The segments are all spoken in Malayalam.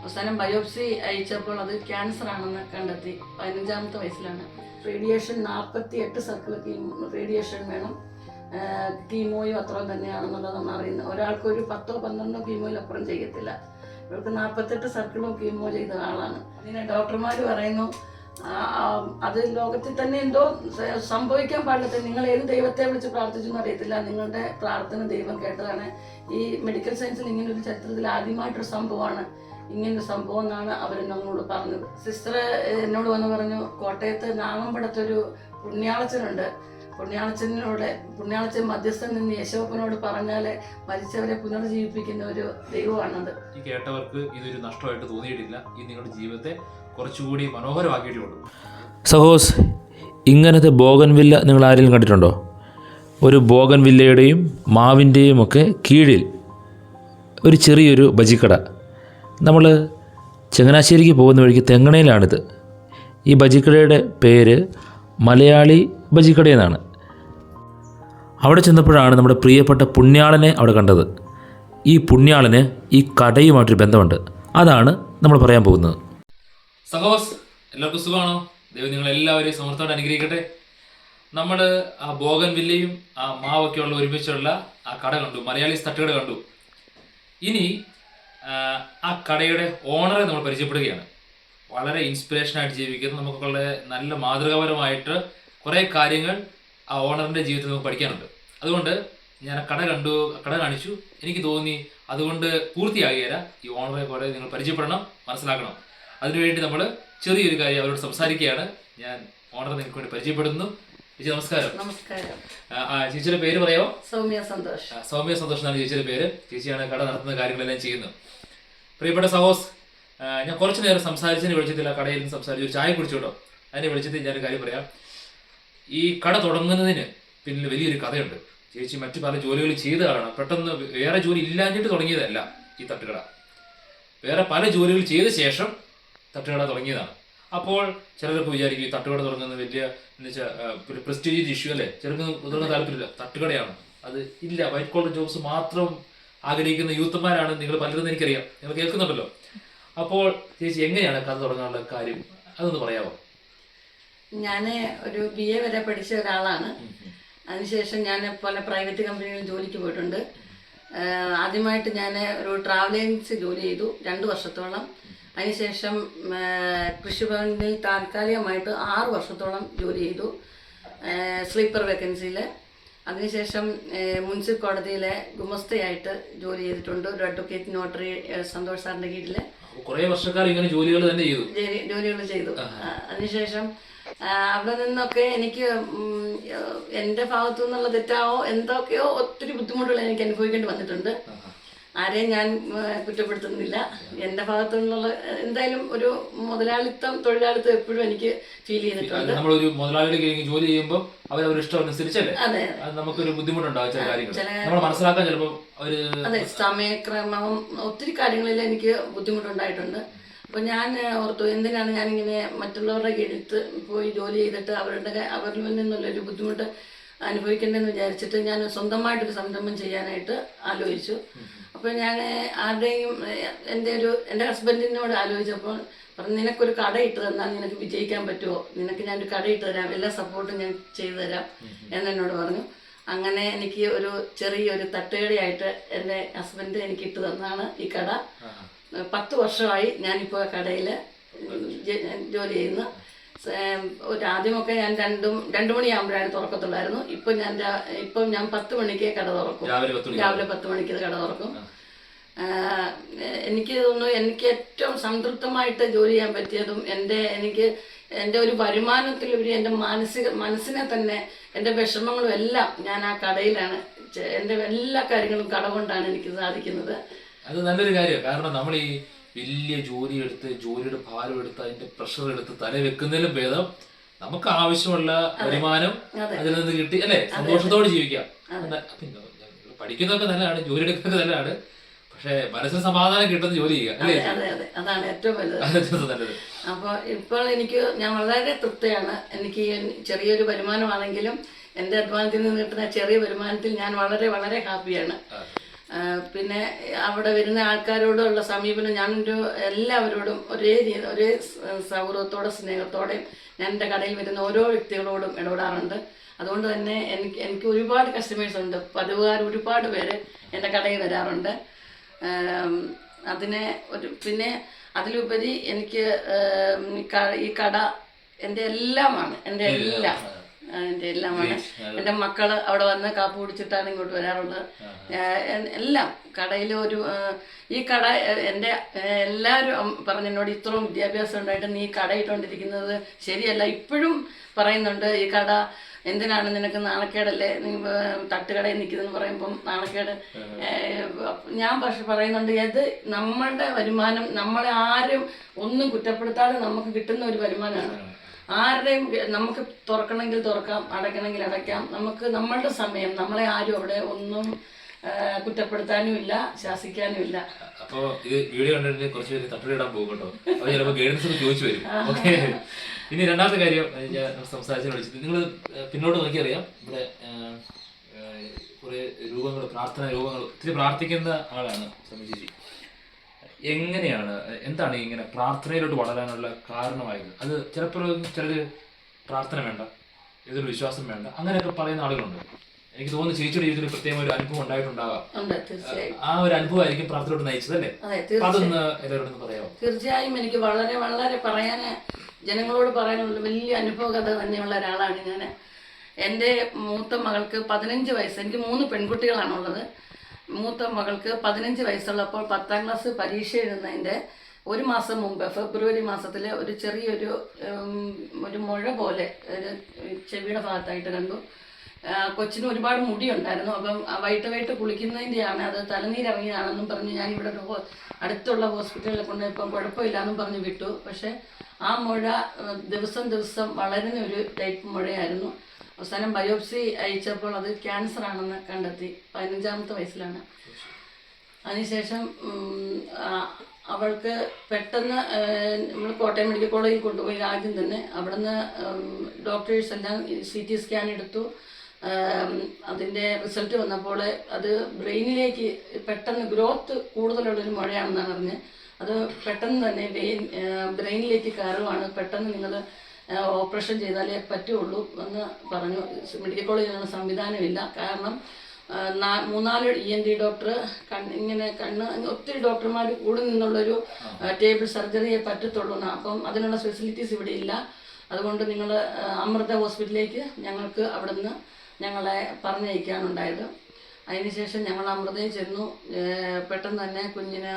അവസാനം ബയോപ്സി അയച്ചപ്പോൾ അത് ക്യാൻസർ ആണെന്ന് കണ്ടെത്തി. പതിനഞ്ചാമത്തെ വയസ്സിലാണ്. റേഡിയേഷൻ നാൽപ്പത്തി എട്ട് സർക്കിൾ കീമോ റേഡിയേഷൻ വേണം കീമോയും അത്ര തന്നെയാണെന്നുള്ളത് നമ്മൾ അറിയുന്നത്. ഒരാൾക്ക് ഒരു പത്തോ പന്ത്രണ്ടോ കീമോയിൽ അപ്പുറം ചെയ്യത്തില്ല. ഇവർക്ക് നാൽപ്പത്തെട്ട് സർക്കിളും കീമോ ചെയ്ത ആളാണ്. ഇതിനെ ഡോക്ടർമാർ പറയുന്നു അത് ലോകത്തിൽ തന്നെ എന്തോ സംഭവിക്കാൻ പാടില്ല നിങ്ങൾ ഏത് ദൈവത്തെ വിളിച്ച് പ്രാർത്ഥിച്ചു എന്ന് അറിയത്തില്ല. നിങ്ങളുടെ പ്രാർത്ഥന ദൈവം കേട്ടതാണ്. ഈ മെഡിക്കൽ സയൻസിൽ ഇങ്ങനെ ഒരു ചരിത്രത്തിൽ ആദ്യമായിട്ടൊരു സംഭവമാണ്. ഇങ്ങനൊരു സംഭവം എന്നാണ് അവർ നമ്മളോട് പറഞ്ഞത്. സിസ്റ്റർ എന്നോട് വന്ന് പറഞ്ഞു കോട്ടയത്ത് നാഗമ്പടത്തൊരു പുണ്യാളച്ചനുണ്ട്. പുണ്യാളച്ചനോട് പുണ്യാളച്ചൻ മധ്യസ്ഥൻ നിന്ന് യേശോപ്പനോട് പറഞ്ഞാൽ മരിച്ചവരെ പുനർജീവിപ്പിക്കുന്ന ഒരു ദൈവമാണത്. ഈ കേട്ടവർക്ക് ഇതൊരു നഷ്ടമായിട്ട് തോന്നിയിട്ടില്ല. ഈ നിങ്ങളുടെ ജീവിതത്തെ കുറച്ചുകൂടി മനോഹരമാക്കിയിട്ടുണ്ട്. സഹോസ് ഇങ്ങനത്തെ ബോഗൻവില്ല നിങ്ങൾ ആരെങ്കിലും കണ്ടിട്ടുണ്ടോ? ഒരു ബോഗൻവില്ലയുടെയും മാവിന്റെയും ഒക്കെ കീഴിൽ ഒരു ചെറിയൊരു ബജിക്കട. നമ്മൾ ചങ്ങനാശ്ശേരിക്ക് പോകുന്ന വഴിക്ക് തെങ്ങണയിലാണിത്. ഈ ബജിക്കടയുടെ പേര് മലയാളി ബജിക്കട എന്നാണ്. അവിടെ ചെന്നപ്പോഴാണ് നമ്മുടെ പ്രിയപ്പെട്ട പുണ്യാളനെ അവിടെ കണ്ടത്. ഈ പുണ്യാളന് ഈ കടയുമായിട്ടൊരു ബന്ധമുണ്ട്. അതാണ് നമ്മൾ പറയാൻ പോകുന്നത്. സഹോസ് എല്ലാവർക്കും സുഖമാണോ? ദൈവം നിങ്ങൾ എല്ലാവരെയും സമർത്ഥമായിട്ട് അനുഗ്രഹിക്കട്ടെ. നമ്മൾ ആ ബോഗൻ വില്ലയും ആ മാവൊക്കെയുള്ള ഒരുമിച്ചുള്ള ആ കട കണ്ടു. മലയാളീസ് തട്ടുകട കണ്ടു. ഇനി ആ, കടയുടെ ഓണറെ നമ്മൾ പരിചയപ്പെടുകയാണ്. വളരെ ഇൻസ്പിറേഷൻ ഇൻസ്പിറേഷനായിട്ട് ജീവിക്കുന്ന. വളരെ നല്ല മാതൃകാപരമായിട്ട് കുറേ കാര്യങ്ങൾ ആ ഓണറിന്റെ ജീവിതത്തിൽ നമുക്ക് പഠിക്കാനുണ്ട്. അതുകൊണ്ട് ഞാൻ കട കണ്ടു കട കാണിച്ചു. എനിക്ക് തോന്നി അതുകൊണ്ട് പൂർത്തിയാകുകയില്ല ഈ ഓണറെ പോലെ നിങ്ങൾ പരിചയപ്പെടണം മനസ്സിലാക്കണം. അതിനുവേണ്ടി നമ്മൾ ചെറിയൊരു കാര്യം അവരോട് സംസാരിക്കുകയാണ്. ഞാൻ ഓണറെ നിങ്ങൾക്ക് വേണ്ടി പരിചയപ്പെടുന്നു. ചേച്ചി നമസ്കാരം. നമസ്കാരം. ചേച്ചിയുടെ പേര് പറയാമോ സൗമ്യ സന്തോഷ്. സൗമ്യ സന്തോഷ് എന്നാണ് ചേച്ചിയുടെ പേര്. ചേച്ചിയാണ് കട നടത്തുന്ന കാര്യങ്ങളെല്ലാം ചെയ്യുന്നത്. പ്രിയപ്പെട്ട സഹോസ് ഞാൻ കുറച്ചു നേരം സംസാരിച്ചതിന് വിളിച്ചതില്ല കടയിൽ നിന്ന് സംസാരിച്ചു ഒരു ചായ കുടിച്ചോട്ടോ അതിനെ വിളിച്ചത് ഞാൻ കാര്യം പറയാം. ഈ കട തുടങ്ങുന്നതിന് പിന്നിൽ വലിയൊരു കഥയുണ്ട്. ചേച്ചി മറ്റു പല ജോലികൾ ചെയ്ത ആളാണ്. പെട്ടെന്ന് വേറെ ജോലി ഇല്ലാഞ്ഞിട്ട് തുടങ്ങിയതല്ല ഈ തട്ടുകട. വേറെ പല ജോലികൾ ചെയ്ത ശേഷം തട്ടുകട തുടങ്ങിയതാണ്. അപ്പോൾ ചിലരൊക്കെ വിചാരിക്കും ഈ തട്ടുകട തുടങ്ങുന്നത് വലിയ എന്ന് വെച്ചാൽ പ്രസ്റ്റീജ് ഇഷ്യൂ അല്ലേ? ചിലർക്ക് തുടങ്ങാൻ താല്പര്യമില്ല. തട്ടുകടയാണ്. അത് ഇല്ല. വൈറ്റ് കോളർ ജോബ്സ് മാത്രം ആഗ്രഹിക്കുന്ന യൂത്തന്മാരാണ് നിങ്ങൾ പലരും എനിക്കറിയാം. നിങ്ങൾ കേൾക്കുന്നുണ്ടല്ലോ. അപ്പോൾ ചേച്ചി എങ്ങനെയാണ് കഥ തുടങ്ങാനുള്ള കാര്യം? അതൊന്ന് പറയാമോ? ഞാൻ ഒരു ബി എ വരെ പഠിച്ച ഒരാളാണ്. അതിനുശേഷം ഞാൻ പല പ്രൈവറ്റ് കമ്പനികളിൽ ജോലിക്ക് പോയിട്ടുണ്ട്. ആദ്യമായിട്ട് ഞാൻ ഒരു ട്രാവൽ ഏജൻസി ജോലി ചെയ്തു. രണ്ട് വർഷത്തോളം. അതിനുശേഷം കൃഷിഭവനിൽ താൽക്കാലികമായിട്ട് ആറ് വർഷത്തോളം ജോലി ചെയ്തു. സ്ലീപ്പർ വേക്കൻസിയിൽ അതിനുശേഷം മുനിസിപ്പൽ കോടതിയിലെ ഗുമസ്തയായിട്ട് ജോലി ചെയ്തിട്ടുണ്ട്. ഒരു അഡ്വക്കേറ്റ് നോട്ടറി സന്തോഷ് സാറിന്റെ കീഴിൽ കുറേ വർഷക്കാർ ഇങ്ങനെ ജോലികൾ തന്നെ ചെയ്തു. ജോലികൾ ചെയ്തു. അതിനുശേഷം അവിടെ നിന്നൊക്കെ എനിക്ക് എന്റെ ഭാഗത്തു നിന്നുള്ള തെറ്റാവോ എന്തൊക്കെയോ ഒത്തിരി ബുദ്ധിമുട്ടുകൾ എനിക്ക് അനുഭവിക്കേണ്ടി വന്നിട്ടുണ്ട്. ആരെയും ഞാൻ കുറ്റപ്പെടുത്തുന്നില്ല. എന്റെ ഭാഗത്തു നിന്നുള്ള എന്തായാലും ഒരു മുതലാളിത്തം തൊഴിലാളിത്തം എപ്പോഴും എനിക്ക് ഫീൽ ചെയ്തിട്ടുണ്ട്. നമ്മളൊരു മുതലാളിയുടെ ജോലി ചെയ്യുമ്പോൾ അവർ അവരുടെ ഇഷ്ടം അനുസരിച്ചല്ലേ? നമുക്കൊരു ബുദ്ധിമുട്ടുണ്ടാവും ചില കാര്യങ്ങൾ നമ്മൾ മനസ്സിലാക്കാൻ ചിലപ്പോൾ അതെ സമയക്രമം ഒത്തിരി കാര്യങ്ങളിൽ എനിക്ക് ബുദ്ധിമുട്ടുണ്ടായിട്ടുണ്ട്. അപ്പോൾ ഞാൻ ഓർത്തു എന്തിനാണ് ഞാനിങ്ങനെ മറ്റുള്ളവരുടെ കീഴിൽ പോയി ജോലി ചെയ്തിട്ട് അവരുടെ അവരിൽ അവരിൽ നിന്നുള്ളൊരു ബുദ്ധിമുട്ട് അനുഭവിക്കേണ്ടെന്ന് വിചാരിച്ചിട്ട് ഞാൻ സ്വന്തമായിട്ടൊരു സംരംഭം ചെയ്യാനായിട്ട് ആലോചിച്ചു. അപ്പോൾ ഞാൻ ആരുടെയും എന്റെ ഒരു എന്റെ ഹസ്ബൻഡിനോട് ആലോചിച്ചപ്പോൾ പറഞ്ഞു നിനക്കൊരു കട ഇട്ട് തന്നാൽ നിനക്ക് വിജയിക്കാൻ പറ്റുമോ? നിനക്ക് ഞാനൊരു കട ഇട്ട് തരാം എല്ലാ സപ്പോർട്ടും ഞാൻ ചെയ്തു തരാം. എന്നെന്നോട് പറഞ്ഞു. അങ്ങനെ എനിക്ക് ഒരു ചെറിയൊരു തട്ടുകടയായിട്ട് എന്റെ ഹസ്ബൻഡ് എനിക്ക് ഇട്ട് തന്നാണ് ഈ കട. പത്ത് വർഷമായി ഞാനിപ്പോൾ കടയിൽ ജോലി ചെയ്യുന്നു. ഒരു ആദ്യമൊക്കെ ഞാൻ രണ്ടും രണ്ടു മണിയാകുമ്പോഴാണ് തുറക്കത്തുള്ളായിരുന്നു. ഇപ്പം ഞാൻ ഇപ്പൊ ഞാൻ പത്ത് മണിക്ക് കട തുറക്കും. രാവിലെ പത്ത് മണി മണിക്ക് കട തുറക്കും. എനിക്ക് തോന്നുന്നു എനിക്ക് ഏറ്റവും സംതൃപ്തമായിട്ട് ജോലി ചെയ്യാൻ പറ്റിയതും എന്റെ എനിക്ക് എന്റെ ഒരു വരുമാനത്തിലുപരി എന്റെ മാനസിക മനസ്സിനെ തന്നെ എന്റെ വിഷമങ്ങളും എല്ലാം ഞാൻ ആ കടയിലാണ് എന്റെ എന്റെ എല്ലാ കാര്യങ്ങളും കട കൊണ്ടാണ് എനിക്ക് സാധിക്കുന്നത്. അത് നല്ലൊരു കാര്യം കാരണം നമ്മൾ ഈ വലിയ ജോലി എടുത്ത് ജോലിയുടെ ഭാരം എടുത്ത് അതിന്റെ പ്രഷർ എടുത്ത് തല വെക്കുന്നതിലും ഭേദം നമുക്ക് ആവശ്യമുള്ള വരുമാനം അതെ. അതിൽ നിന്ന് കിട്ടി അല്ലെ? സന്തോഷത്തോടെ ജീവിക്കാം. പിന്നെ പഠിക്കുന്നതൊക്കെ നല്ലതാണ് ജോലി എടുക്കുന്നതൊക്കെ നല്ലതാണ് പക്ഷേ മനസ്സിന് സമാധാനം കിട്ടുന്ന ജോലി ചെയ്യുക അല്ലേ? അതെ അതെ അതെ. അതാണ് ഏറ്റവും വലുത്. നല്ലത്. അപ്പൊ ഇപ്പോൾ എനിക്ക് ഞാൻ വളരെ തൃപ്തിയാണ്. എനിക്ക് ചെറിയൊരു വരുമാനമാണെങ്കിലും എന്റെ അധ്വാനത്തിൽ നിന്ന് കിട്ടുന്ന ചെറിയ വരുമാനത്തിൽ ഞാൻ വളരെ വളരെ ഹാപ്പിയാണ്. പിന്നെ അവിടെ വരുന്ന ആൾക്കാരോടുള്ള സമീപനം ഞാൻ ഒരു എല്ലാവരോടും ഒരേ രീതി ഒരേ സൗഹൃദത്തോടെ സ്നേഹത്തോടെ ഞാൻ എന്റെ കടയിൽ വരുന്ന ഓരോ വ്യക്തികളോടും ഇടപെടാറുണ്ട്. അതുകൊണ്ട് തന്നെ എനിക്ക് എനിക്ക് ഒരുപാട് കസ്റ്റമേഴ്സ് ഉണ്ട്. പതിവുകാർ ഒരുപാട് പേര് എന്റെ കടയിൽ വരാറുണ്ട്. അതിനെ ഒരു പിന്നെ അതിലുപരി എനിക്ക് ഈ ഈ കട എന്റെ എല്ലാമാണ്. എന്റെ എല്ലാം. ആ, എന്റെ എല്ലാമാണ് എന്റെ മക്കൾ അവിടെ വന്ന് കാപ്പ് കുടിച്ചിട്ടാണ് ഇങ്ങോട്ട് വരാറുള്ളത്. എല്ലാം. കടയിൽ ഒരു ഈ കട എന്റെ എല്ലാവരും പറഞ്ഞു എന്നോട് ഇത്രയും വിദ്യാഭ്യാസം ഉണ്ടായിട്ട് നീ കട ഇട്ടുകൊണ്ടിരിക്കുന്നത് ശരിയല്ല. ഇപ്പോഴും പറയുന്നുണ്ട് ഈ കട എന്തിനാണ് നിനക്ക് നാണക്കേടല്ലേ? നീ തട്ടുകടയിൽ നിൽക്കുന്നതെന്ന് പറയുമ്പം നാണക്കേട്. ഞാൻ പക്ഷെ പറയുന്നുണ്ട് അത് നമ്മളുടെ വരുമാനം നമ്മളെ ആരും ഒന്നും കുറ്റപ്പെടുത്താതെ നമുക്ക് കിട്ടുന്ന ഒരു വരുമാനമാണ്. ആരുടെയും നമുക്ക് തുറക്കണമെങ്കിൽ തുറക്കാം അടയ്ക്കണമെങ്കിൽ അടയ്ക്കാം. നമുക്ക് നമ്മളുടെ സമയം നമ്മളെ ആരും അവിടെ ഒന്നും കുറ്റപ്പെടുത്താനും ഇല്ല ശാസിക്കാനും ഇല്ല. അപ്പോ ഇത് വീഡിയോ കണ്ടിട്ട് കുറച്ച് പേര് തട്ടിലിടാൻ പോകും കേട്ടോ. അപ്പൊ ചിലപ്പോ ഗൈഡൻസ് ചോദിച്ചു വരും. ഓക്കെ. ഇനി രണ്ടാമത്തെ കാര്യം ഞാൻ സംസാരിച്ചു വിളിച്ചത് നിങ്ങൾ പിന്നോട്ട് നോക്കിയറിയാം. ഇവിടെ കുറെ രൂപങ്ങൾ പ്രാർത്ഥന രൂപങ്ങൾ ഒത്തിരി പ്രാർത്ഥിക്കുന്ന ആളാണ് സമീചേച്ചി എങ്ങനെയാണ് എന്താണ് ഇങ്ങനെ പ്രാർത്ഥനയിലോട്ട് വളരാനുള്ള കാരണമായത്? അത് ചിലപ്പോൾ ചിലർ പ്രാർത്ഥന വേണ്ട ഏതൊരു വിശ്വാസം വേണ്ട അങ്ങനെയൊക്കെ പറയുന്ന ആളുകളുണ്ട്. എനിക്ക് തോന്നുന്നു ചേച്ചിയുടെ ജീവിതത്തിൽ പ്രത്യേകം ഒരു അനുഭവം ഉണ്ടായിട്ടുണ്ടാകാം ഉണ്ട് തീർച്ചയായും. ആ ഒരു അനുഭവമായിരിക്കും പ്രാർത്ഥനയോട് നയിച്ചത് അല്ലേ? അതെ അപ്പൊ തീർച്ചയായും. അതൊന്ന് എല്ലാവരോടൊന്ന് പറയാമോ? തീർച്ചയായും എനിക്ക് വളരെ വളരെ പറയാൻ ജനങ്ങളോട് പറയാനുള്ള വലിയ അനുഭവ കഥ തന്നെയുള്ള ഒരാളാണ് ഞാൻ എന്റെ മൂത്ത മകൾക്ക് പതിനഞ്ച് വയസ്സ് എനിക്ക് മൂന്ന് പെൺകുട്ടികളാണുള്ളത്. മൂത്ത മകൾക്ക് പതിനഞ്ച് വയസ്സുള്ളപ്പോൾ പത്താം ക്ലാസ് പരീക്ഷ എഴുതുന്നതിന്റെ ഒരു മാസം മുമ്പ് ഫെബ്രുവരി മാസത്തിൽ ഒരു ചെറിയൊരു ഒരു മുഴ പോലെ ഒരു ചെവിയുടെ ഭാഗത്തായിട്ട് കണ്ടു. കൊച്ചിന് ഒരുപാട് മുടി ഉണ്ടായിരുന്നു അപ്പം വൈകിട്ട് വൈകിട്ട് കുളിക്കുന്നതിന്റെയാണ് അത് തലനീരിറങ്ങിയതാണെന്നും പറഞ്ഞ് ഞാൻ ഇവിടെ അടുത്തുള്ള ഹോസ്പിറ്റലിൽ കൊണ്ട് ഇപ്പം കുഴപ്പമില്ലാന്നും പറഞ്ഞ് വിട്ടു. പക്ഷേ ആ മുഴ ദിവസം ദിവസം വളരുന്ന ഒരു ടൈപ്പ് മുഴയായിരുന്നു. അവസാനം ബയോപ്സി അയച്ചപ്പോൾ അത് ക്യാൻസർ ആണെന്ന് കണ്ടെത്തി. പതിനഞ്ചാമത്തെ വയസ്സിലാണ്. അതിനുശേഷം അവൾക്ക് പെട്ടെന്ന് നമ്മൾ കോട്ടയം മെഡിക്കൽ കോളേജിൽ കൊണ്ടുപോയി ആദ്യം തന്നെ. അവിടുന്ന് ഡോക്ടേഴ്സ് എല്ലാം സി ടി സ്കാൻ എടുത്തു. അതിന്റെ റിസൾട്ട് വന്നപ്പോൾ അത് ബ്രെയിനിലേക്ക് പെട്ടെന്ന് ഗ്രോത്ത് കൂടുതലുള്ളൊരു മുഴയാണെന്നാണ് അറിഞ്ഞത് അത് പെട്ടെന്ന് തന്നെ വെയിൻ ബ്രെയിനിലേക്ക് കയറുവാണ്. പെട്ടെന്ന് നിങ്ങൾ ഓപ്പറേഷൻ ചെയ്താലേ പറ്റുള്ളൂ എന്ന് പറഞ്ഞു. മെഡിക്കൽ കോളേജിലാണ് സംവിധാനമില്ല. കാരണം മൂന്നാൽ ഇ എൻ ഡി ഡോക്ടർ കണ്ണ് ഇങ്ങനെ കണ്ണ് ഒത്തിരി ഡോക്ടർമാർ കൂടെ നിന്നുള്ളൊരു ടേബിൾ സർജറിയെ പറ്റത്തുള്ളൂ. അപ്പം അതിനുള്ള ഫെസിലിറ്റീസ് ഇവിടെ ഇല്ല. അതുകൊണ്ട് നിങ്ങൾ അമൃത ഹോസ്പിറ്റലിലേക്ക് ഞങ്ങൾക്ക് അവിടുന്ന് ഞങ്ങളെ പറഞ്ഞയക്കാനുണ്ടായത്. അതിനുശേഷം ഞങ്ങൾ അമൃതയിൽ ചെന്നു. പെട്ടെന്ന് തന്നെ കുഞ്ഞിന്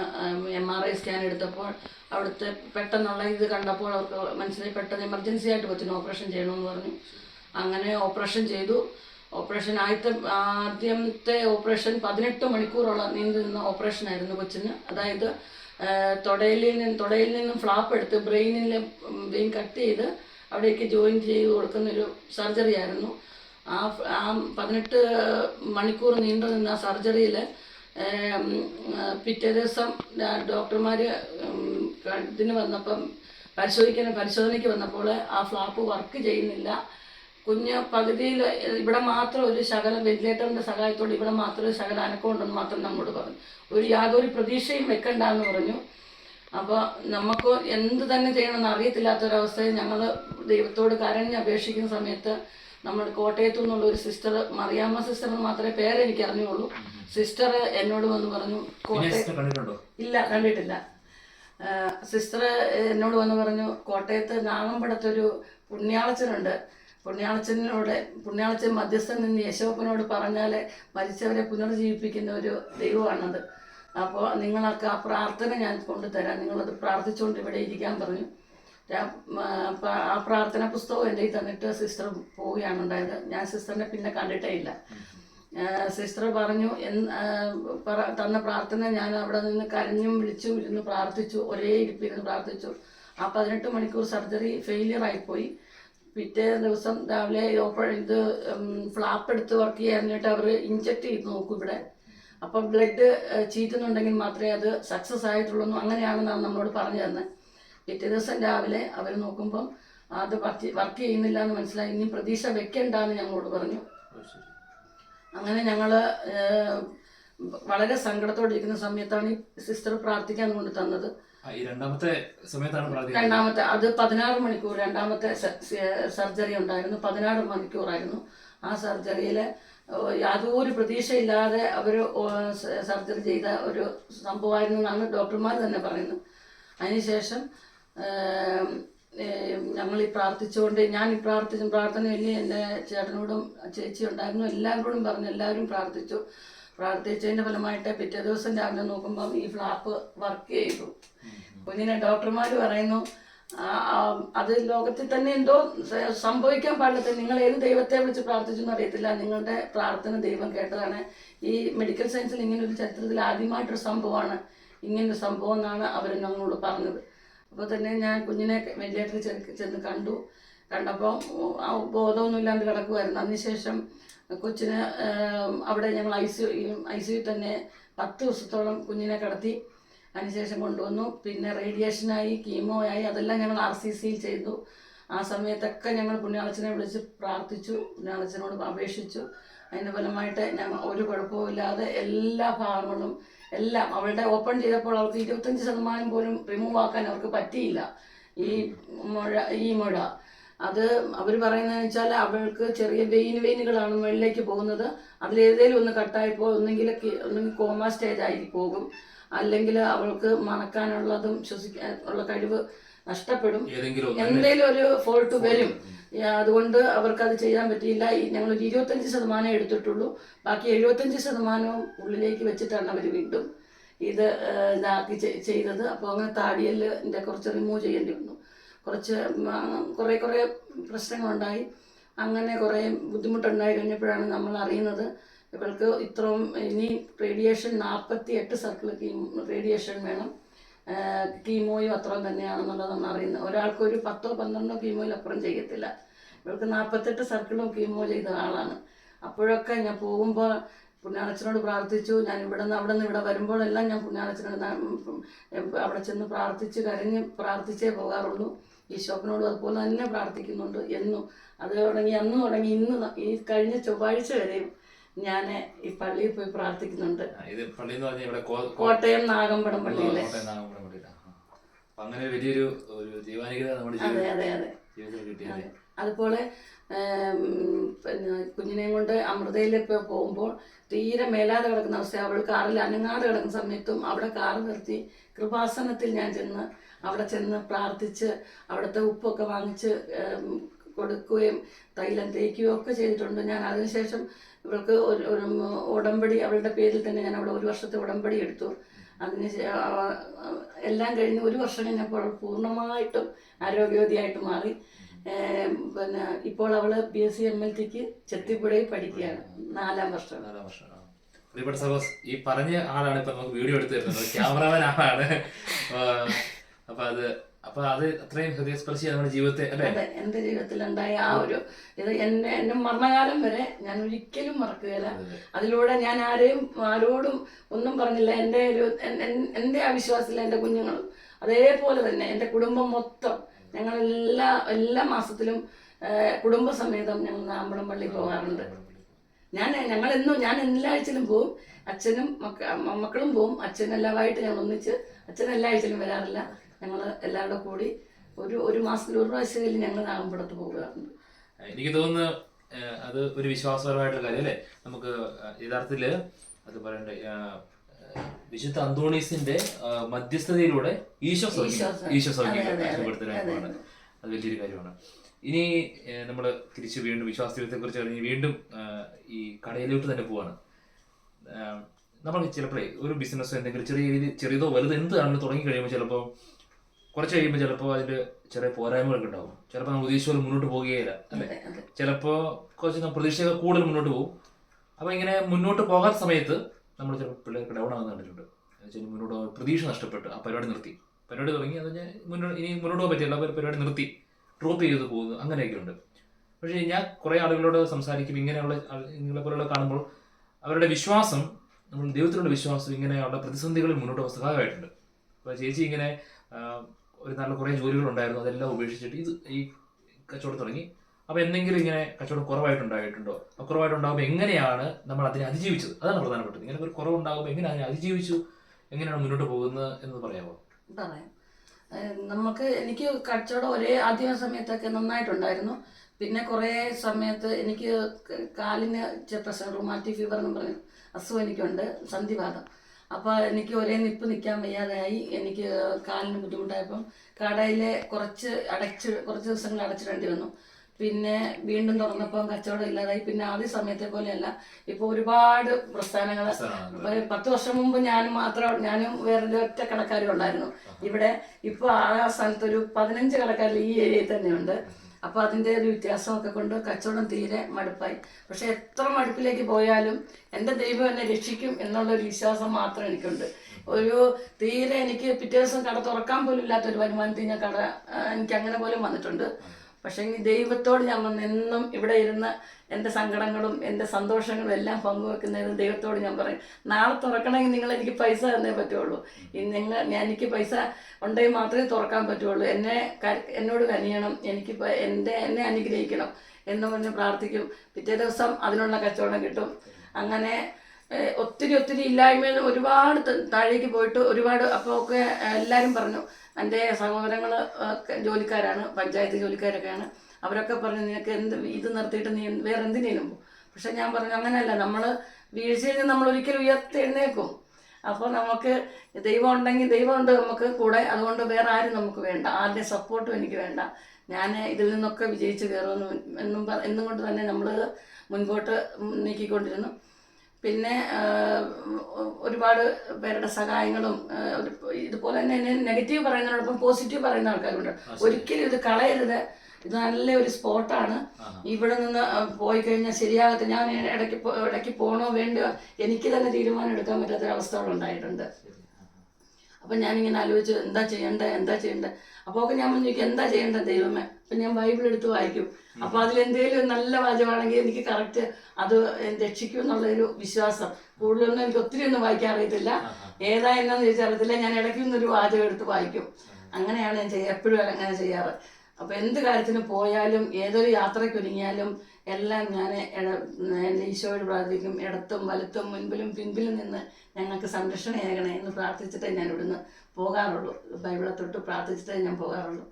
എം ആർ ഐ സ്കാൻ എടുത്തപ്പോൾ അവിടുത്തെ പെട്ടെന്നുള്ള ഇത് കണ്ടപ്പോൾ അവർക്ക് മനസ്സിലായി പെട്ടെന്ന് എമർജൻസി ആയിട്ട് കൊച്ചിന് ഓപ്പറേഷൻ ചെയ്യണമെന്ന് പറഞ്ഞു. അങ്ങനെ ഓപ്പറേഷൻ ചെയ്തു. ഓപ്പറേഷൻ ആദ്യത്തെ ആദ്യത്തെ ഓപ്പറേഷൻ പതിനെട്ട് മണിക്കൂറോളം നീണ്ടു നിന്ന ഓപ്പറേഷൻ ആയിരുന്നു കൊച്ചിന്. അതായത് തൊടയിൽ നിന്ന് തൊടയിൽ നിന്നും ഫ്ലാപ്പ് എടുത്ത് ബ്രെയിനിൽ ബ്രെയിൻ കട്ട് ചെയ്ത് അവിടേക്ക് ജോയിൻ ചെയ്ത് കൊടുക്കുന്നൊരു സർജറി ആയിരുന്നു. ആ ആ പതിനെട്ട് മണിക്കൂർ നീണ്ടു നിന്ന സർജറിയിൽ പിറ്റേ ദിവസം ഡോക്ടർമാർ ഇതിന് വന്നപ്പം പരിശോധിക്കാൻ പരിശോധനയ്ക്ക് വന്നപ്പോൾ ആ ഫ്ലാപ്പ് വർക്ക് ചെയ്യുന്നില്ല. കുഞ്ഞ് പകുതിയിൽ ഇവിടെ മാത്രം ഒരു ശകലം വെന്റിലേറ്ററിന്റെ സഹായത്തോടെ ഇവിടെ മാത്രം ഒരു ശകലം അനക്കമുണ്ടെന്ന് മാത്രം നമ്മോട് പറഞ്ഞു. ഒരു യാതൊരു പ്രതീക്ഷയും വെക്കണ്ടെന്ന് പറഞ്ഞു. അപ്പോൾ നമുക്ക് എന്ത് തന്നെ ചെയ്യണമെന്ന് അറിയത്തില്ലാത്തൊരവസ്ഥയിൽ ഞങ്ങൾ ദൈവത്തോട് കരഞ്ഞ് അപേക്ഷിക്കുന്ന സമയത്ത് നമ്മൾ കോട്ടയത്തു നിന്നുള്ള ഒരു സിസ്റ്റർ മറിയാമ്മ സിസ്റ്റർ എന്ന് മാത്രമേ പേര് എനിക്ക് അറിഞ്ഞുള്ളൂ സിസ്റ്റർ എന്നോട് വന്ന് പറഞ്ഞു കോട്ടയത്ത് കോട്ടയം ഇല്ല കണ്ടിട്ടില്ല. സിസ്റ്റർ എന്നോട് വന്ന് പറഞ്ഞു കോട്ടയത്ത് നാഗമ്പടത്തൊരു പുണ്യാളച്ചനുണ്ട്. പുണ്യാളച്ചനോട് പുണ്യാളച്ചൻ മധ്യസ്ഥൻ നിന്ന് യശോപ്പനോട് പറഞ്ഞാൽ മരിച്ചവരെ പുനർജീവിപ്പിക്കുന്ന ഒരു ദൈവമാണത്. അപ്പോൾ നിങ്ങളൊക്കെ ആ പ്രാർത്ഥന ഞാൻ കൊണ്ടുതരാം. നിങ്ങളത് പ്രാർത്ഥിച്ചുകൊണ്ട് ഇവിടെ ഇരിക്കാൻ പറഞ്ഞു. ആ, പ്രാർത്ഥന പുസ്തകം എന്റെ തന്നിട്ട് സിസ്റ്റർ പോവുകയാണ് ഉണ്ടായത്. ഞാൻ സിസ്റ്ററിനെ പിന്നെ കണ്ടിട്ടേ ഇല്ല. സിസ്റ്റർ പറഞ്ഞു തന്ന പ്രാർത്ഥന ഞാൻ അവിടെ നിന്ന് കരഞ്ഞും വിളിച്ചും ഇരുന്ന് പ്രാർത്ഥിച്ചു ഒരേ ഇരിപ്പിരുന്ന് പ്രാർത്ഥിച്ചു. ആ പതിനെട്ട് മണിക്കൂർ സർജറി ഫെയിലിയർ ആയിപ്പോയി പിറ്റേ ദിവസം രാവിലെ ഓപ്പൺ ഇത് ഫ്ലാപ്പ് എടുത്ത് വർക്ക് ചെയ്യാനായിട്ട് അവർ ഇഞ്ചക്ട് ചെയ്ത് നോക്കും ഇവിടെ. അപ്പം ബ്ലഡ് ചീറ്റുന്നുണ്ടെങ്കിൽ മാത്രമേ അത് സക്സസ് ആയിട്ടുള്ളൂ അങ്ങനെയാണെന്നാണ് നമ്മളോട് പറഞ്ഞു തന്നെ പിറ്റേ ദിവസം രാവിലെ അവർ നോക്കുമ്പം അത് വർക്ക് ചെയ്യുന്നില്ല എന്ന് മനസ്സിലായി ഇനി പ്രതീക്ഷ വെക്കണ്ടെന്ന് ഞങ്ങളോട് പറഞ്ഞു. അങ്ങനെ ഞങ്ങൾ വളരെ സങ്കടത്തോടെ ഇരിക്കുന്ന സമയത്താണ് ഈ സിസ്റ്റർ പ്രാർത്ഥിക്കാൻ കൊണ്ട് തന്നത്. രണ്ടാമത്തെ സമയത്താണ് രണ്ടാമത്തെ അത് പതിനാറ് മണിക്കൂർ രണ്ടാമത്തെ സർജറി ഉണ്ടായിരുന്നു പതിനാറ് മണിക്കൂറായിരുന്നു ആ സർജറിയിൽ യാതൊരു പ്രതീക്ഷയില്ലാതെ അവർ സർജറി ചെയ്ത ഒരു സംഭവമായിരുന്നു എന്നാണ് ഡോക്ടർമാർ തന്നെ പറയുന്നത്. അതിനുശേഷം ഞങ്ങൾ ഈ പ്രാർത്ഥിച്ചുകൊണ്ട് ഞാൻ ഈ പ്രാർത്ഥിച്ച പ്രാർത്ഥനയിൽ എന്റെ ചേട്ടനോടും ചേച്ചി ഉണ്ടായിരുന്നു. എല്ലാവരോടും പറഞ്ഞു എല്ലാവരും പ്രാർത്ഥിച്ചു. പ്രാർത്ഥിച്ചതിന്റെ ഫലമായിട്ട് പിറ്റേ ദിവസം രാവിലെ നോക്കുമ്പം ഈ ഫ്ലാപ്പ് വർക്ക് ചെയ്തു. കുഞ്ഞിനെ ഡോക്ടർമാർ പറയുന്നു അത് ലോകത്തിൽ തന്നെ എന്തോ സംഭവിക്കാൻ പാടില്ല നിങ്ങൾ ഏത് ദൈവത്തെ വിളിച്ച് പ്രാർത്ഥിച്ചെന്ന് അറിയത്തില്ല. നിങ്ങളുടെ പ്രാർത്ഥന ദൈവം കേട്ടതാണ്. ഈ മെഡിക്കൽ സയൻസിൽ ഇങ്ങനെ ഒരു ചരിത്രത്തിൽ ആദ്യമായിട്ടൊരു സംഭവമാണ്. ഇങ്ങനൊരു സംഭവം എന്നാണ് അവർ ഞങ്ങളോട് പറഞ്ഞത്. അപ്പോൾ തന്നെ ഞാൻ കുഞ്ഞിനെ വെന്റിലേറ്ററിൽ ചെന്ന് കണ്ടു. കണ്ടപ്പോൾ ആ ബോധമൊന്നും ഇല്ലാണ്ട് കിടക്കുമായിരുന്നു അതിനുശേഷം കൊച്ചിന് അവിടെ ഞങ്ങൾ ഐ സി ഐ സിയിൽ തന്നെ പത്ത് ദിവസത്തോളം കുഞ്ഞിനെ കടത്തി അതിനുശേഷം കൊണ്ടുവന്നു. പിന്നെ റേഡിയേഷനായി കീമോ ആയി അതെല്ലാം ഞങ്ങൾ ആർ സി സിയിൽ ചെയ്തു. ആ സമയത്തൊക്കെ ഞങ്ങൾ പുണ്യാളച്ചനെ വിളിച്ച് പ്രാർത്ഥിച്ചു. പുണ്യാളച്ചനോട് അപേക്ഷിച്ചു. അതിന്റെ ഫലമായിട്ട് ഞങ്ങൾ ഒരു കുഴപ്പമില്ലാതെ എല്ലാ ഭാഗങ്ങളും എല്ലാം അവളുടെ ഓപ്പൺ ചെയ്തപ്പോൾ അവൾക്ക് ഇരുപത്തഞ്ച് ശതമാനം പോലും റിമൂവ് ആക്കാൻ അവർക്ക് പറ്റിയില്ല. ഈ മുഴ ഈ മുഴ. അത് അവർ പറയുന്നതെന്ന് വെച്ചാൽ അവൾക്ക് ചെറിയ വെയിൻ വെയിനുകളാണ് മുകളിലേക്ക് പോകുന്നത്. അതിലേതേലും ഒന്ന് കട്ടായിപ്പോൾ ഒന്നെങ്കിൽ ഒന്നെങ്കിൽ കോമ സ്റ്റേജ് ആയി പോകും. അല്ലെങ്കിൽ അവൾക്ക് മണക്കാനുള്ളതും ശ്വസിക്കാൻ ഉള്ള കഴിവ് നഷ്ടപ്പെടും. എന്തെങ്കിലും ഒരു ഫോൾട്ട് വരും. അതുകൊണ്ട് അവർക്ക് അത് ചെയ്യാൻ പറ്റിയില്ല. ഞങ്ങൾ ഒരു ഇരുപത്തഞ്ച് ശതമാനം എടുത്തിട്ടുള്ളൂ. ബാക്കി എഴുപത്തഞ്ച് ശതമാനവും ഉള്ളിലേക്ക് വെച്ചിട്ടാണ് അവർ വീണ്ടും ഇത് ഇതാക്കി ചെയ്തത്. അപ്പോൾ അങ്ങനെ താടിയലിന്റെ കുറച്ച് റിമൂവ് ചെയ്യേണ്ടി വന്നു. കുറച്ച് കുറേ കുറേ പ്രശ്നങ്ങളുണ്ടായി. അങ്ങനെ കുറേ ബുദ്ധിമുട്ടുണ്ടായി കഴിഞ്ഞപ്പോഴാണ് നമ്മൾ അറിയുന്നത് ഇവൾക്ക് ഇത്രയും ഇനി റേഡിയേഷൻ നാൽപ്പത്തി എട്ട് സർക്കിൾ റേഡിയേഷൻ വേണം. കീമോയും അത്രയും തന്നെയാണെന്നുള്ളതാണ് അറിയുന്നത്. ഒരാൾക്ക് ഒരു പത്തോ പന്ത്രണ്ടോ കീമോയിൽ അപ്പുറം ചെയ്യത്തില്ല. ഇവൾക്ക് നാൽപ്പത്തെട്ട് സർക്കിളും കീമോ ചെയ്ത ആളാണ്. അപ്പോഴൊക്കെ ഞാൻ പോകുമ്പോൾ പുണ്യാളച്ചനോട് പ്രാർത്ഥിച്ചു. ഞാൻ ഇവിടെ നിന്ന് അവിടെ നിന്ന് ഇവിടെ വരുമ്പോഴെല്ലാം ഞാൻ പുണ്യാളച്ചനോട് അവിടെ ചെന്ന് പ്രാർത്ഥിച്ച് കരഞ്ഞ് പ്രാർത്ഥിച്ചേ പോകാറുള്ളൂ. ഈശോപ്പനോട് അതുപോലെ തന്നെ പ്രാർത്ഥിക്കുന്നുണ്ട് എന്നും. അത് തുടങ്ങി അന്ന് തുടങ്ങി ഇന്ന് ഈ കഴിഞ്ഞ ചൊവ്വാഴ്ച വരെയും ഞാൻ ഈ പള്ളിയിൽ പോയി പ്രാർത്ഥിക്കുന്നുണ്ട്. ഇത് പള്ളി എന്ന് പറഞ്ഞാൽ ഇവിടെ കോട്ടയം നാഗമ്പടം പള്ളിയിലെ. നാഗമ്പടം. അങ്ങനെ വലിയൊരു ഒരു ദൈവാനുഗ്രഹം നമ്മുടെ അതെ അതെ അതെ. ജീവിതത്തിൽ അതുപോലെ പിന്നെ കുഞ്ഞിനെയും കൊണ്ട് അമൃതയിലൊക്കെ പോകുമ്പോൾ തീരെ മേലാതെ കിടക്കുന്ന അവസ്ഥ അവൾ കാറിൽ അനങ്ങാതെ കിടക്കുന്ന സമയത്തും അവിടെ കാർ നിർത്തി കൃപാസനത്തിൽ ഞാൻ ചെന്ന് അവിടെ ചെന്ന് പ്രാർത്ഥിച്ച് അവിടുത്തെ ഉപ്പൊക്കെ വാങ്ങിച്ച് കൊടുക്കുകയും തൈലം തേക്കുകയും ഒക്കെ ചെയ്തിട്ടുണ്ട്. ഞാൻ അതിനുശേഷം ഇവൾക്ക് ഒരു ഉടമ്പടി അവളുടെ പേരിൽ തന്നെ ഞാൻ അവിടെ ഒരു വർഷത്തെ ഉടമ്പടി എടുത്തു. അതിന് എല്ലാം കഴിഞ്ഞ് ഒരു വർഷം കഴിഞ്ഞപ്പോൾ പൂർണമായിട്ടും ആരോഗ്യവതിയായിട്ട് മാറി. പിന്നെ ഇപ്പോൾ അവൾ B S C M L tick ചെത്തിപ്പുഴയിൽ പഠിക്കുകയാണ്. നാലാം വർഷം. നാലാം വർഷം. ഈ പറഞ്ഞ ആളാണ് ഇപ്പൊ നമുക്ക് വീഡിയോ എടുത്തു തരുന്നത്. ക്യാമറമാൻ ആളാണ്. അപ്പൊ അത് അപ്പൊ അത് അത്രയും ഹൃദയസ്പർശിയാണ് നമ്മുടെ ജീവിതത്തെ അല്ലെ? അതെ എന്റെ ജീവിതത്തിലുണ്ടായ ആ ഒരു ഇത് എന്നെ എന്റെ മരണകാലം വരെ ഞാൻ ഒരിക്കലും മറക്കുകയില്ല. അതിലൂടെ ഞാൻ ആരെയും ആരോടും ഒന്നും പറഞ്ഞില്ല. എന്റെ ഒരു എന്റെ ആ വിശ്വാസത്തിൽ എന്റെ കുഞ്ഞുങ്ങളും അതേപോലെ തന്നെ എന്റെ കുടുംബം മൊത്തം ഞങ്ങൾ എല്ലാ എല്ലാ മാസത്തിലും കുടുംബ കുടുംബസമേതം ഞങ്ങൾ നാമ്പളം പള്ളി പോകാറുണ്ട്. ഞാൻ ഞങ്ങൾ എന്നും ഞാൻ എല്ലാ ആഴ്ചയിലും പോവും. അച്ഛനും മക്ക മക്കളും പോവും. അച്ഛൻ എല്ലാമായിട്ട് ഞങ്ങൾ ഒന്നിച്ച് അച്ഛൻ എല്ലാ ആഴ്ചയിലും വരാറില്ല. ഞങ്ങൾ എല്ലാവരുടെ കൂടി ഒരു ഒരു മാസത്തിൽ ഒരു പ്രാവശ്യമെങ്കിലും ഞങ്ങൾ നാഗമ്പടത്ത് പോകാറുണ്ട്. എനിക്ക് തോന്നുന്നു അത് ഒരു വിശ്വാസപരമായിട്ടുള്ള കാര്യം അല്ലേ? നമുക്ക് യഥാർത്ഥത്തിൽ യഥാർത്ഥത്തിൽ അത് പറയണ്ടേ വിശുദ്ധ അന്തോണീസിന്റെ മധ്യസ്ഥതയിലൂടെ ഈശോ ഈശോ സൗഖ്യം. ഈശോ സൗഖ്യം അതെ, വലിയൊരു കാര്യമാണ്. ഇനി നമ്മൾ തിരിച്ച് വീണ്ടും വിശ്വാസ ജീവിതത്തെ കുറിച്ച് കഴിഞ്ഞ് വീണ്ടും ഈ കടയിലോട്ട് തന്നെ പോവാണ്. നമ്മൾ ചിലപ്പോഴേ ഒരു ബിസിനസ് എന്തെങ്കിലും ചെറിയ രീതി ചെറിയതോ വലുതോ എന്ത് തുടങ്ങി കഴിയുമ്പോൾ ചിലപ്പോൾ കുറച്ച് കഴിയുമ്പോൾ ചിലപ്പോൾ അതിൽ ചെറിയ പോരായ്മകളൊക്കെ ഉണ്ടാവും. ചിലപ്പോൾ നമ്മൾ ഉദ്ദേശിച്ച പോലെ മുന്നോട്ട് പോകുകയില്ല അല്ലേ? ചിലപ്പോൾ കുറച്ച് പ്രതീക്ഷയൊക്കെ കൂടുതൽ മുന്നോട്ട് പോകും അപ്പോൾ ഇങ്ങനെ മുന്നോട്ട് പോകാത്ത സമയത്ത് നമ്മൾ ചിലപ്പോൾ പിള്ളേർക്ക് ഡൗൺ ആകുന്ന കണ്ടിട്ടുണ്ട്. എന്നുവെച്ചാൽ മുന്നോട്ട് പോകാൻ പ്രതീക്ഷ നഷ്ടപ്പെട്ട് ആ പരിപാടി നിർത്തി. പരിപാടി തുടങ്ങി അത് ഞാൻ മുന്നോട്ട് ഇനി മുന്നോട്ട് പോകാൻ പറ്റില്ല. പരിപാടി നിർത്തി ഡ്രോപ്പ് ചെയ്ത് പോകുന്നു അങ്ങനെയൊക്കെ ഉണ്ട്. പക്ഷേ ഞാൻ കുറേ ആളുകളോട് സംസാരിക്കും ഇങ്ങനെയുള്ള നിങ്ങളെ പോലെയുള്ള കാണുമ്പോൾ അവരുടെ വിശ്വാസം നമ്മൾ ദൈവത്തിലുള്ള വിശ്വാസം ഇങ്ങനെയുള്ള പ്രതിസന്ധികളിൽ മുന്നോട്ട് പോകാൻ സഹായമായിട്ടുണ്ട് അപ്പോൾ ചേച്ചി ഇങ്ങനെ ഒരു നല്ല കുറേ ജോലികൾ ഉണ്ടായിരുന്നു അതെല്ലാം ഉപേക്ഷിച്ചിട്ട് ഇത് ഈ കച്ചവടം തുടങ്ങി. അപ്പോൾ എന്തെങ്കിലും ഇങ്ങനെ കച്ചവടം കുറവായിട്ടുണ്ടായിട്ടുണ്ടോ? ആ കുറവായിട്ടുണ്ടാകുമ്പോൾ എങ്ങനെയാണ് നമ്മൾ അതിനെ അതിജീവിച്ചത്? അതാണ് പ്രധാനപ്പെട്ടത്. ഇങ്ങനെ ഒരു കുറവുണ്ടാകുമ്പോൾ എങ്ങനെ അതിനെ അതിജീവിച്ചു? എങ്ങനെയാണ് മുന്നോട്ട് പോകുന്നത് എന്ന് പറയാമോ? പറയാം. നമുക്ക് എനിക്ക് കച്ചവടം ഒരേ ആദ്യ സമയത്തൊക്കെ നന്നായിട്ടുണ്ടായിരുന്നു. പിന്നെ കുറേ സമയത്ത് എനിക്ക് കാലിന് പ്രശ്നം റുമാറ്റി ഫീവർ എന്ന് പറഞ്ഞ അസുഖം എനിക്കുണ്ട്. സന്ധിവാദം അപ്പോൾ എനിക്ക് ഒരേ നിപ്പ് നിൽക്കാൻ വയ്യാതായി. എനിക്ക് കാലിന് ബുദ്ധിമുട്ടായപ്പം കടയിലെ കുറച്ച് അടച്ച് കുറച്ച് ദിവസങ്ങൾ അടച്ചിടേണ്ടി വന്നു. പിന്നെ വീണ്ടും തുറന്നപ്പോൾ കച്ചവടം ഇല്ലാതായി. പിന്നെ ആദ്യ സമയത്തെ പോലെയല്ല. ഇപ്പോൾ ഒരുപാട് പ്രസ്ഥാനങ്ങൾ ഇപ്പൊ പത്ത് വർഷം മുമ്പ് ഞാൻ മാത്രം ഞാനും വേറൊരു ഒറ്റ കടക്കാരും ഉണ്ടായിരുന്നു. ഇവിടെ ഇപ്പൊ ആ സ്ഥലത്ത് ഒരു പതിനഞ്ച് കടക്കാരിൽ ഈ ഏരിയയിൽ തന്നെയുണ്ട്. അപ്പൊ അതിന്റെ ഒരു വ്യത്യാസമൊക്കെ കൊണ്ട് കച്ചവടം തീരെ മടുപ്പായി. പക്ഷേ എത്ര മടുപ്പിലേക്ക് പോയാലും എന്റെ ദൈവം എന്നെ രക്ഷിക്കും എന്നുള്ള ഒരു വിശ്വാസം മാത്രം എനിക്കുണ്ട്. ഒരു തീരെ എനിക്ക് പിറ്റേ ദിവസം കട തുറക്കാൻ പോലും ഇല്ലാത്ത ഒരു വരുമാനത്തിൽ ഞാൻ കട എനിക്ക് അങ്ങനെ പോലും വന്നിട്ടുണ്ട്. പക്ഷേ ദൈവത്തോട് ഞാൻ എന്നും ഇവിടെ ഇരുന്ന് എന്റെ സങ്കടങ്ങളും എന്റെ സന്തോഷങ്ങളും എല്ലാം പങ്കുവെക്കുന്നതിന് ദൈവത്തോട് ഞാൻ പറയും നാളെ തുറക്കണമെങ്കിൽ നിങ്ങൾ എനിക്ക് പൈസ തന്നേ പറ്റുള്ളൂ. നിങ്ങൾ ഞാൻ എനിക്ക് പൈസ ഉണ്ടെങ്കിൽ മാത്രമേ തുറക്കാൻ പറ്റുള്ളൂ. എന്നെ എന്നോട് കനിയണം എനിക്ക് എന്റെ എന്നെ അനുഗ്രഹിക്കണം എന്ന് പറഞ്ഞ് പ്രാർത്ഥിക്കും. പിറ്റേ ദിവസം അതിനുള്ള കച്ചവടം കിട്ടും. അങ്ങനെ ഒത്തിരി ഒത്തിരി ഇല്ലായ്മയെന്ന് ഒരുപാട് താഴേക്ക് പോയിട്ട് ഒരുപാട് അപ്പോൾ ഒക്കെ എല്ലാവരും പറഞ്ഞു. എന്റെ സഹോദരങ്ങൾ ജോലിക്കാരാണ് പഞ്ചായത്ത് ജോലിക്കാരൊക്കെയാണ്. അവരൊക്കെ പറഞ്ഞു നിനക്ക് എന്ത് ഇത് നിർത്തിയിട്ട് നീ വേറെ എന്തിനേലും പക്ഷെ ഞാൻ പറഞ്ഞു അങ്ങനെയല്ല നമ്മൾ വീഴ്ചയിൽ നിന്ന് നമ്മൾ ഒരിക്കലും ഉയർത്തെഴുന്നേക്കും അപ്പോൾ നമുക്ക് ദൈവം ഉണ്ടെങ്കിൽ ദൈവമുണ്ട് നമുക്ക് കൂടെ. അതുകൊണ്ട് വേറെ ആരും നമുക്ക് വേണ്ട. ആരുടെ സപ്പോർട്ടും എനിക്ക് വേണ്ട. ഞാൻ ഇതിൽ നിന്നൊക്കെ വിജയിച്ച് കയറുമെന്ന് എന്നും എന്നും കൊണ്ട് തന്നെ നമ്മൾ മുൻപോട്ട് നീക്കിക്കൊണ്ടിരുന്നു. പിന്നെ ഒരുപാട് പേരുടെ സഹായങ്ങളും ഇതുപോലെ തന്നെ നെഗറ്റീവ് പറയുന്നതിനോടൊപ്പം പോസിറ്റീവ് പറയുന്ന ആൾക്കാരുണ്ട്. ഒരിക്കലും ഇത് കളയരുത്. ഇത് നല്ല ഒരു സ്പോട്ടാണ് ഇവിടെ നിന്ന് പോയി കഴിഞ്ഞാൽ ശരിയാകത്ത് ഞാൻ ഇടയ്ക്ക് ഇടയ്ക്ക് പോകണോ വേണ്ടോ എനിക്ക് തന്നെ തീരുമാനം എടുക്കാൻ പറ്റാത്ത അവസ്ഥകൾ ഉണ്ടായിട്ടുണ്ട്. അപ്പം ഞാനിങ്ങനെ ആലോചിച്ചു എന്താ ചെയ്യണ്ടേ എന്താ ചെയ്യണ്ടേ? അപ്പോൾ ഒക്കെ ഞാൻ ചോദിക്കും എന്താ ചെയ്യേണ്ടത് ദൈവമേ? അപ്പം ഞാൻ ബൈബിൾ എടുത്ത് വായിക്കും. അപ്പോൾ അതിലെന്തെങ്കിലും നല്ല വാചകമാണെങ്കിൽ എനിക്ക് കറക്റ്റ് അത് രക്ഷിക്കും എന്നുള്ളൊരു വിശ്വാസം. കൂടുതലൊന്നും എനിക്ക് ഒത്തിരി ഒന്നും വായിക്കാൻ അറിയത്തില്ല. ഏതാ എന്നാന്ന് ചോദിച്ചാൽ അറിയത്തില്ല. ഞാൻ ഇടയ്ക്ക് നിന്നൊരു വാചകം എടുത്ത് വായിക്കും. അങ്ങനെയാണ് ഞാൻ ചെയ്യുക എപ്പോഴും അങ്ങനെ ചെയ്യാറ്. അപ്പോൾ എന്ത് കാര്യത്തിന് പോയാലും ഏതൊരു യാത്രയ്ക്ക് ഒരുങ്ങിയാലും എല്ലാം ഞാൻ എന്റെ ഈശോയോട് പ്രാർത്ഥിക്കും. ഇടത്തും വലത്തും മുൻപിലും പിൻപിലും നിന്ന് ഞങ്ങൾക്ക് സംരക്ഷണം ഏകണേ എന്ന് പ്രാർത്ഥിച്ചിട്ടേ ഞാൻ ഇവിടുന്ന് പോകാറുള്ളൂ. ബൈബിളെ തൊട്ട് പ്രാർത്ഥിച്ചിട്ടേ ഞാൻ പോകാറുള്ളൂ.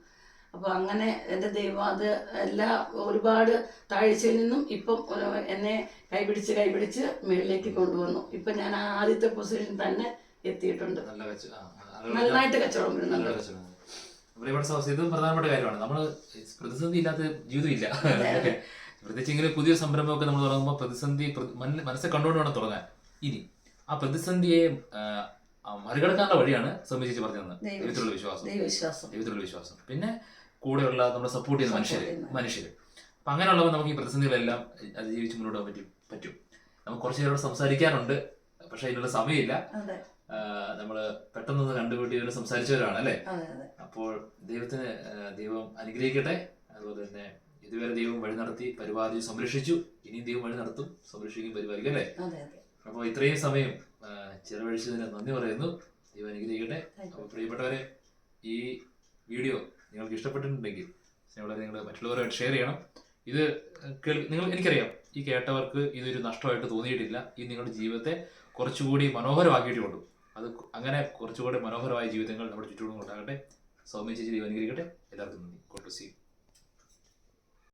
അപ്പോൾ അങ്ങനെ എന്റെ ദൈവം അത് എല്ലാ ഒരുപാട് താഴ്ചയിൽ നിന്നും ഇപ്പം എന്നെ കൈപിടിച്ച് കൈപിടിച്ച് മുകളിലേക്ക് കൊണ്ടുവന്നു. ഇപ്പം ഞാൻ ആദ്യത്തെ പൊസിഷൻ തന്നെ എത്തിയിട്ടുണ്ട്. നന്നായിട്ട് കച്ചവടം വരുന്നുണ്ട്. സഹോദരി ഇതും പ്രധാനപ്പെട്ട കാര്യമാണ്. നമ്മൾ പ്രതിസന്ധി ഇല്ലാത്ത ജീവിതമില്ല. പ്രത്യേകിച്ച് ഇങ്ങനെ പുതിയ സംരംഭമൊക്കെ നമ്മൾ തുടങ്ങുമ്പോൾ പ്രതിസന്ധി മനസ്സെ കണ്ടുകൊണ്ട് വേണം തുടങ്ങാൻ. ഇനി ആ പ്രതിസന്ധിയെ മറികടക്കാനുള്ള വഴിയാണ് സൗമ്യ ചേച്ചി പറഞ്ഞു തന്നത്. ദൈവത്തിലുള്ള വിശ്വാസം. ദൈവത്തിലുള്ള വിശ്വാസം. പിന്നെ കൂടെയുള്ള നമ്മുടെ സപ്പോർട്ട് ചെയ്യുന്ന മനുഷ്യര് മനുഷ്യര് അപ്പൊ മനുഷ്യർ അപ്പം അങ്ങനെയുള്ളപ്പോൾ നമുക്ക് ഈ പ്രതിസന്ധികളെല്ലാം അതിജീവിച്ച് മുന്നോട്ട് പോകാൻ പറ്റും പറ്റും. നമുക്ക് കുറച്ച് പേരോട് സംസാരിക്കാനുണ്ട് പക്ഷെ അതിനുള്ള സമയമില്ല. നമ്മൾ പെട്ടെന്ന് കണ്ടുപിടിച്ച് ഇവർ സംസാരിച്ചവരാണ് അല്ലെ? അപ്പോൾ ദൈവത്തിന് ദൈവം അനുഗ്രഹിക്കട്ടെ. അതുപോലെ തന്നെ ഇതുവരെ ദൈവം വഴി നടത്തി പരിപാലിച്ചു സംരക്ഷിച്ചു. ഇനിയും ദൈവം വഴി നടത്തും സംരക്ഷിക്കും പരിപാലിക്കും അല്ലേ? അപ്പോൾ ഇത്രയും സമയം ചെലവഴിച്ചതിന് നന്ദി പറയുന്നു. ദൈവം അനുഗ്രഹിക്കട്ടെ. അപ്പോൾ പ്രിയപ്പെട്ടവരെ ഈ വീഡിയോ നിങ്ങൾക്ക് ഇഷ്ടപ്പെട്ടിട്ടുണ്ടെങ്കിൽ വളരെ നിങ്ങൾ മറ്റുള്ളവരുമായിട്ട് ഷെയർ ചെയ്യണം. ഇത് നിങ്ങൾ എനിക്കറിയാം ഈ കേട്ടവർക്ക് ഇതൊരു നഷ്ടമായിട്ട് തോന്നിയിട്ടില്ല. ഈ നിങ്ങളുടെ ജീവിതത്തെ കുറച്ചുകൂടി മനോഹരമാക്കിയിട്ടുള്ളൂ അത് അങ്ങനെ കുറച്ചുകൂടി മനോഹരമായ ജീവിതങ്ങൾ നമ്മുടെ ചുറ്റുപാടും ഉണ്ടാകട്ടെ. സൗമ്യ ചേച്ചി ദൈവം അനുഗ്രഹിക്കട്ടെ. എല്ലാവർക്കും നന്ദി. God to see